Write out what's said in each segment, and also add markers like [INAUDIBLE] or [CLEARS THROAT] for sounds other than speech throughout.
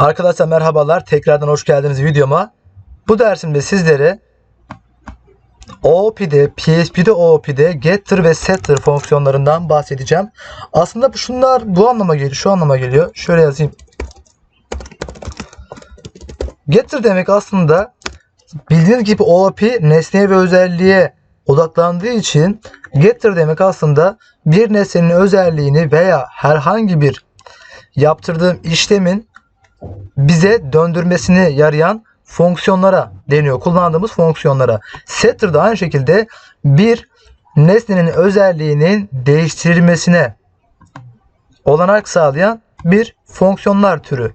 Arkadaşlar merhabalar. Tekrardan hoş geldiniz videoma. Bu dersimde sizlere OOP'de, PHP'de OOP'de getter ve setter fonksiyonlarından bahsedeceğim. Aslında bu şunlar bu anlama geliyor, şu anlama geliyor. Şöyle yazayım. Getter demek aslında bildiğiniz gibi OOP nesneye ve özelliğe odaklandığı için getter demek aslında bir nesnenin özelliğini veya herhangi bir yaptırdığım işlemin bize döndürmesini yarayan fonksiyonlara deniyor. Kullandığımız fonksiyonlara. Setter da aynı şekilde bir nesnenin özelliğinin değiştirilmesine olanak sağlayan bir fonksiyonlar türü.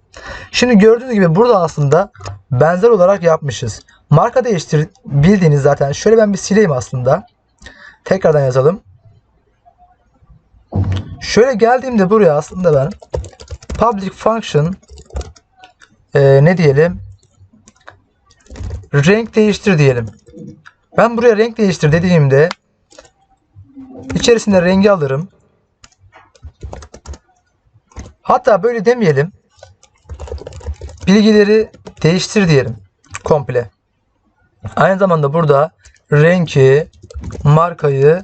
Şimdi gördüğünüz gibi burada aslında benzer olarak yapmışız. Marka değiştir bildiğiniz zaten. Şöyle ben bir sileyim aslında. Tekrardan yazalım. Şöyle geldiğimde buraya aslında ben public function e, ne diyelim renk değiştir diyelim. Ben buraya renk değiştir dediğimde içerisinde rengi alırım. Hatta böyle demeyelim. Bilgileri değiştir diyelim. Komple. Aynı zamanda burada renki, markayı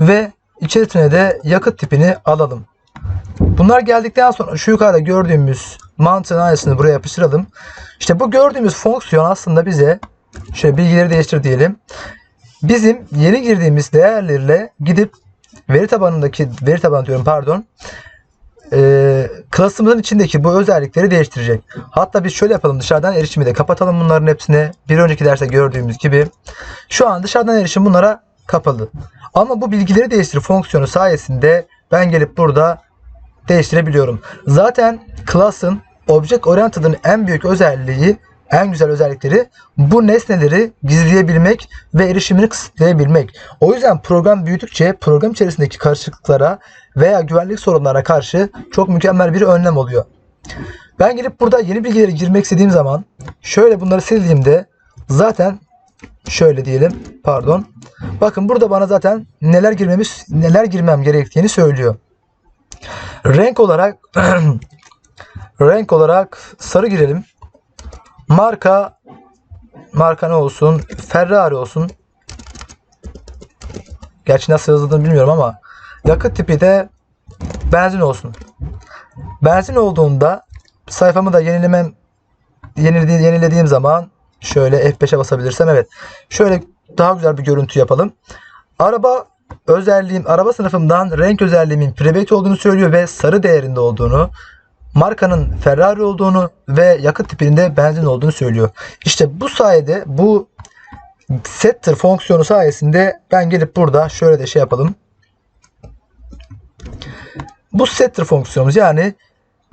ve içerisine de yakıt tipini alalım. Bunlar geldikten sonra şu yukarıda gördüğümüz mantığın aynısını buraya yapıştıralım. İşte bu gördüğümüz fonksiyon aslında bize şöyle bilgileri değiştir diyelim. Bizim yeni girdiğimiz değerlerle gidip veri tabanındaki veri tabanı diyorum pardon e, klasımızın içindeki bu özellikleri değiştirecek. Hatta biz şöyle yapalım dışarıdan erişimi de kapatalım bunların hepsine. Bir önceki derste gördüğümüz gibi. Şu an dışarıdan erişim bunlara kapalı. Ama bu bilgileri değiştir fonksiyonu sayesinde ben gelip burada değiştirebiliyorum. Zaten class'ın Object Oriented'ın en büyük özelliği, en güzel özellikleri bu nesneleri gizleyebilmek ve erişimini kısıtlayabilmek. O yüzden program büyüdükçe program içerisindeki karışıklıklara veya güvenlik sorunlarına karşı çok mükemmel bir önlem oluyor. Ben gelip burada yeni bilgileri girmek istediğim zaman şöyle bunları sildiğimde zaten şöyle diyelim pardon. Bakın burada bana zaten neler girmemiz neler girmem gerektiğini söylüyor. Renk olarak [CLEARS THROAT] renk olarak sarı girelim. Marka marka ne olsun? Ferrari olsun. Gerçi nasıl yazıldığını bilmiyorum ama yakıt tipi de benzin olsun. Benzin olduğunda sayfamı da yenilemem yenilediğim, yenilediğim zaman şöyle F5'e basabilirsem evet. Şöyle daha güzel bir görüntü yapalım. Araba özelliğim araba sınıfımdan renk özelliğimin private olduğunu söylüyor ve sarı değerinde olduğunu, markanın Ferrari olduğunu ve yakıt tipinin de benzin olduğunu söylüyor. İşte bu sayede bu setter fonksiyonu sayesinde ben gelip burada şöyle de şey yapalım. Bu setter fonksiyonumuz yani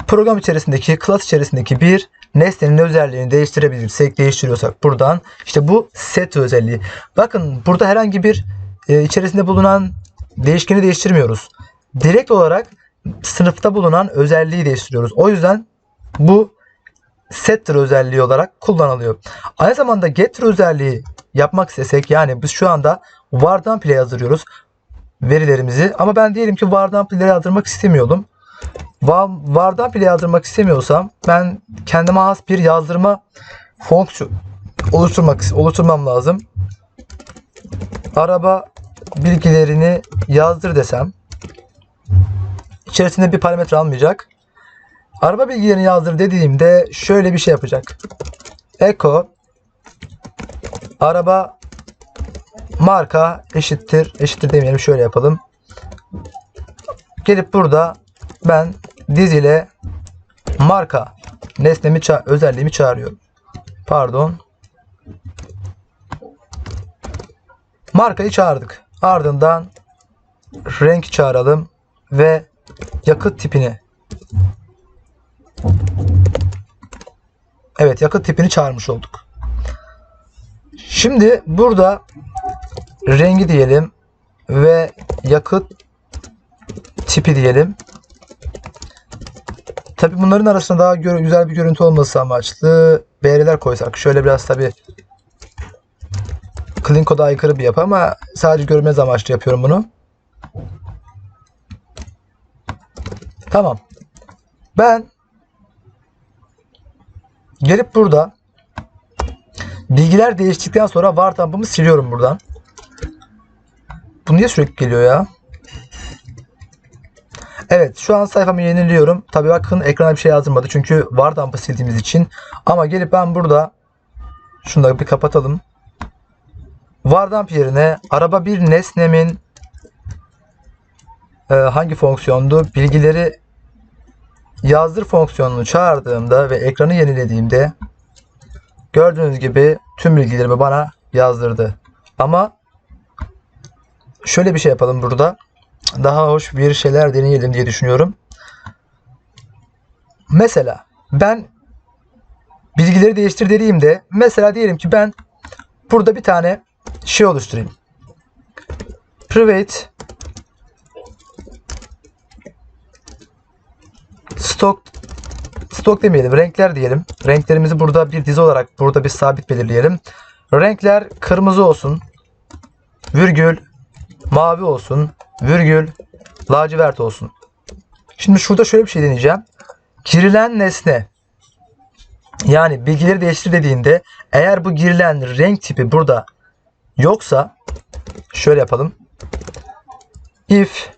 program içerisindeki, class içerisindeki bir nesnenin özelliğini değiştirebilirsek, değiştiriyorsak buradan işte bu set özelliği. Bakın burada herhangi bir e, içerisinde bulunan değişkeni değiştirmiyoruz. Direkt olarak sınıfta bulunan özelliği değiştiriyoruz. O yüzden bu setter özelliği olarak kullanılıyor. Aynı zamanda getter özelliği yapmak istesek yani biz şu anda vardan play yazdırıyoruz verilerimizi ama ben diyelim ki vardan play yazdırmak istemiyordum. Va- Vardan play yazdırmak istemiyorsam ben kendime has bir yazdırma fonksiyon oluşturmak oluşturmam lazım. Araba bilgilerini yazdır desem içerisinde bir parametre almayacak. Araba bilgilerini yazdır dediğimde şöyle bir şey yapacak. Echo araba marka eşittir eşittir demeyelim şöyle yapalım. Gelip burada ben diz ile marka nesnemi ça- özelliğimi çağırıyorum. Pardon. Markayı çağırdık. Ardından renk çağıralım ve yakıt tipini. Evet yakıt tipini çağırmış olduk. Şimdi burada rengi diyelim ve yakıt tipi diyelim. Tabi bunların arasında daha güzel bir görüntü olması amaçlı BR'ler koysak. Şöyle biraz tabi Clean Code'a aykırı bir yapı ama sadece görmez amaçlı yapıyorum bunu. Tamam. Ben gelip burada bilgiler değiştikten sonra var tampımı siliyorum buradan. Bu niye sürekli geliyor ya? Evet şu an sayfamı yeniliyorum. Tabi bakın ekrana bir şey yazdırmadı çünkü var dump'ı sildiğimiz için. Ama gelip ben burada şunu da bir kapatalım. Var dump yerine araba bir nesnemin e, hangi fonksiyondu? Bilgileri yazdır fonksiyonunu çağırdığımda ve ekranı yenilediğimde gördüğünüz gibi tüm bilgilerimi bana yazdırdı. Ama şöyle bir şey yapalım burada. Daha hoş bir şeyler deneyelim diye düşünüyorum. Mesela ben bilgileri değiştir dediğimde mesela diyelim ki ben burada bir tane şey oluşturayım. Private stock stok demeyelim. Renkler diyelim. Renklerimizi burada bir dizi olarak burada bir sabit belirleyelim. Renkler kırmızı olsun. Virgül mavi olsun. Virgül lacivert olsun. Şimdi şurada şöyle bir şey deneyeceğim. Girilen nesne yani bilgileri değiştir dediğinde eğer bu girilen renk tipi burada yoksa şöyle yapalım. If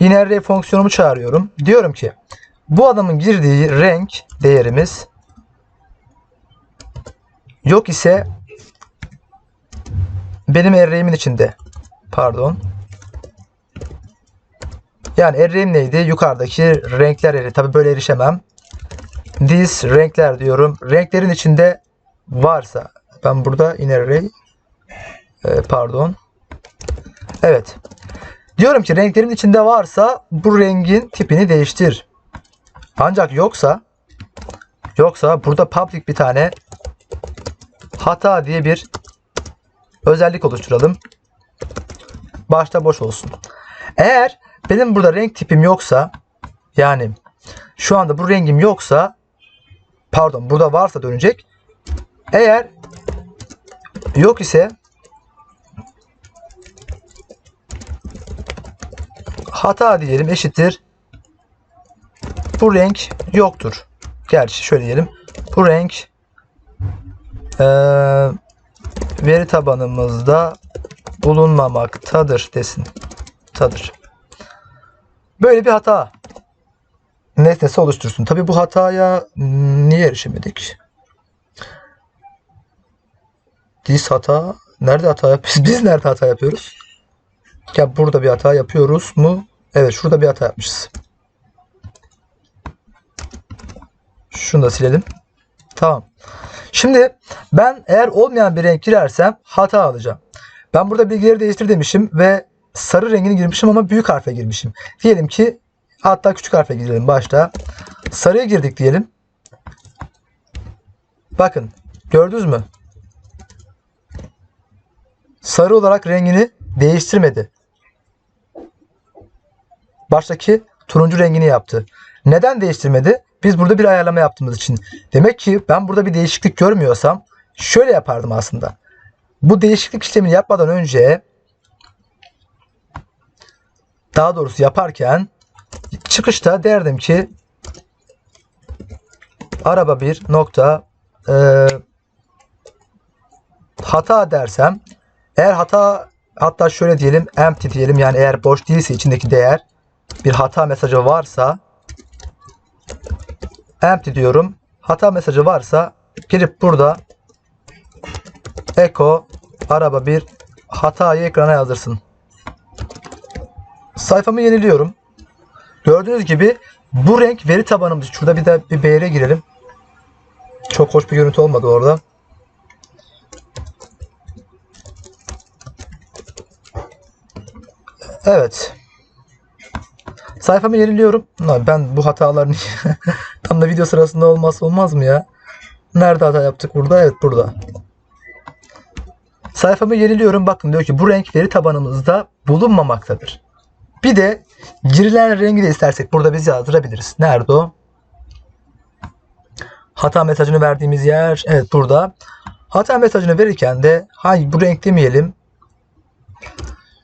yine array fonksiyonumu çağırıyorum. Diyorum ki bu adamın girdiği renk değerimiz yok ise benim array'imin içinde pardon yani array'im neydi? Yukarıdaki renkler array. Tabi böyle erişemem. This renkler diyorum. Renklerin içinde varsa ben burada in array e, pardon evet diyorum ki renklerin içinde varsa bu rengin tipini değiştir. Ancak yoksa yoksa burada public bir tane hata diye bir özellik oluşturalım. Başta boş olsun. Eğer benim burada renk tipim yoksa yani şu anda bu rengim yoksa pardon burada varsa dönecek. Eğer yok ise hata diyelim eşittir bu renk yoktur. Gerçi şöyle diyelim. Bu renk eee, veri tabanımızda bulunmamaktadır desin. Tadır. Böyle bir hata nesnesi oluştursun. Tabi bu hataya niye erişemedik? This hata nerede hata yapıyoruz? [LAUGHS] Biz nerede hata yapıyoruz? Ya burada bir hata yapıyoruz mu? Evet şurada bir hata yapmışız. Şunu da silelim. Tamam. Şimdi ben eğer olmayan bir renk girersem hata alacağım. Ben burada bilgileri değiştir demişim ve sarı rengini girmişim ama büyük harfe girmişim. Diyelim ki hatta küçük harfe girelim başta. Sarıya girdik diyelim. Bakın gördünüz mü? Sarı olarak rengini değiştirmedi. Baştaki turuncu rengini yaptı. Neden değiştirmedi? Biz burada bir ayarlama yaptığımız için. Demek ki ben burada bir değişiklik görmüyorsam şöyle yapardım aslında. Bu değişiklik işlemini yapmadan önce daha doğrusu yaparken çıkışta derdim ki araba bir nokta e, hata dersem eğer hata hatta şöyle diyelim empty diyelim yani eğer boş değilse içindeki değer bir hata mesajı varsa empty diyorum. Hata mesajı varsa girip burada echo araba bir hatayı ekrana yazdırsın. Sayfamı yeniliyorum. Gördüğünüz gibi bu renk veri tabanımız. Şurada bir de bir BR girelim. Çok hoş bir görüntü olmadı orada. Evet. Sayfamı yeniliyorum. Ben bu hatalar [LAUGHS] tam da video sırasında olmazsa olmaz mı ya? Nerede hata yaptık burada? Evet burada. Sayfamı yeniliyorum. Bakın diyor ki bu renk veri tabanımızda bulunmamaktadır. Bir de girilen rengi de istersek burada biz yazdırabiliriz. Nerede o? Hata mesajını verdiğimiz yer. Evet burada. Hata mesajını verirken de hangi bu renk demeyelim.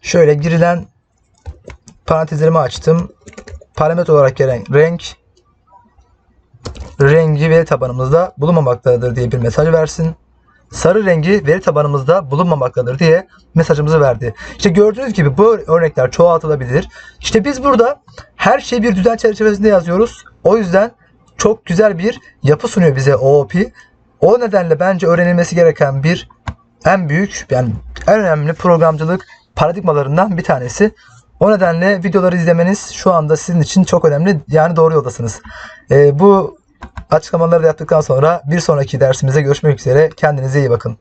Şöyle girilen parantezlerimi açtım. Parametre olarak gelen renk rengi veri tabanımızda bulunmamaktadır diye bir mesaj versin. Sarı rengi veri tabanımızda bulunmamaktadır diye mesajımızı verdi. İşte gördüğünüz gibi bu örnekler çoğaltılabilir. İşte biz burada her şeyi bir düzen çerçevesinde yazıyoruz. O yüzden çok güzel bir yapı sunuyor bize OOP. O nedenle bence öğrenilmesi gereken bir en büyük yani en önemli programcılık paradigmalarından bir tanesi. O nedenle videoları izlemeniz şu anda sizin için çok önemli. Yani doğru yoldasınız. Ee, bu açıklamaları da yaptıktan sonra bir sonraki dersimize görüşmek üzere. Kendinize iyi bakın.